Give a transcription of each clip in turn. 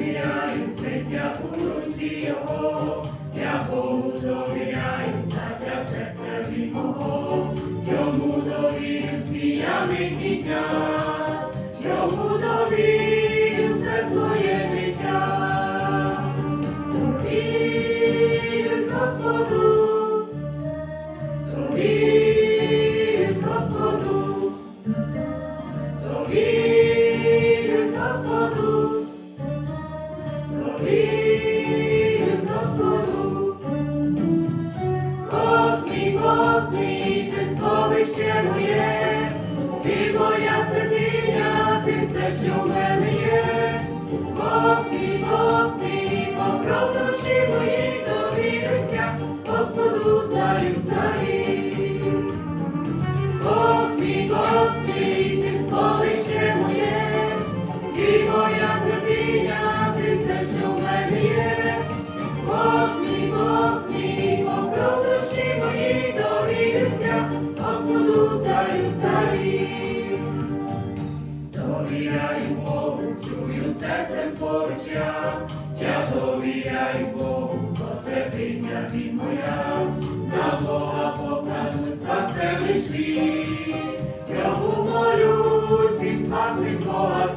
довіряю, серця у руці його, я Богу довіряю, задля серця від мого, йому довірю всі я не дітя, йому довірю. Що в мене є. Бог мій, Бог мій, покров душі моїй, серцем поруч я, я довіряю Богу, бо твердиня він моя, на Бога покладу спасе шлі, його молюсь, він спаси Бога.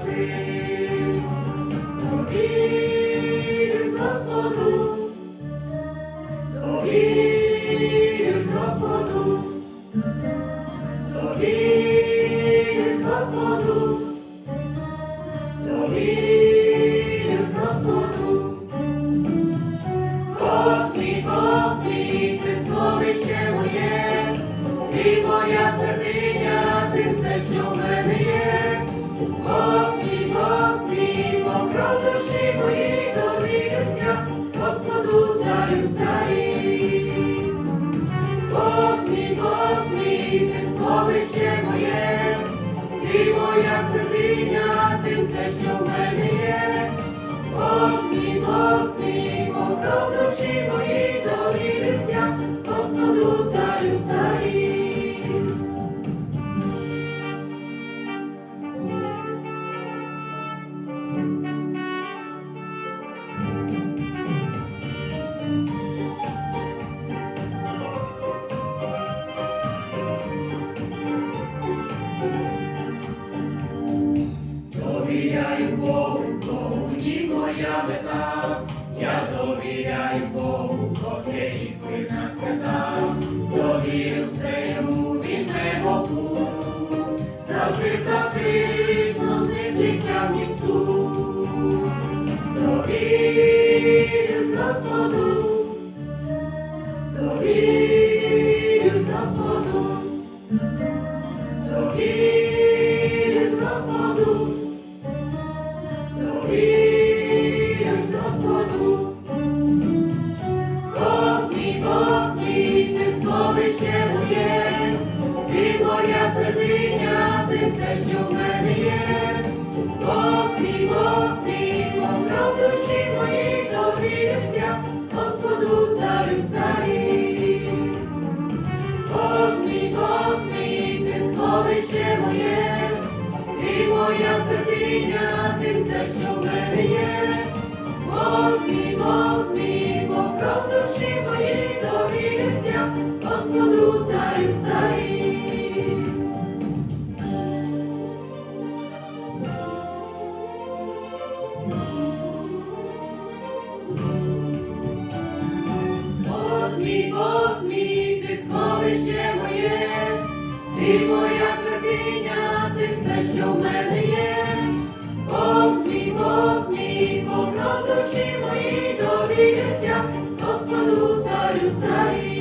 Сховище моє, ти моя твердиня, ти все, що в мене є. Бог мій, Бог покров душі моїй, довірюся, Господу царю царів. Бог мій, Бог мій, ти сховище моє, ти моя твердиня, ти все, що в мене є. Довіряю Богу, Богу ні моя мета, я довіряю Богу, бо є істина все, що в мене є. Бог мій, Бог мій, Ти моя терпіння, ти все, що в мене є, Бог мій, Бог мій, Бог душі мої довірюся, Господу царю царі.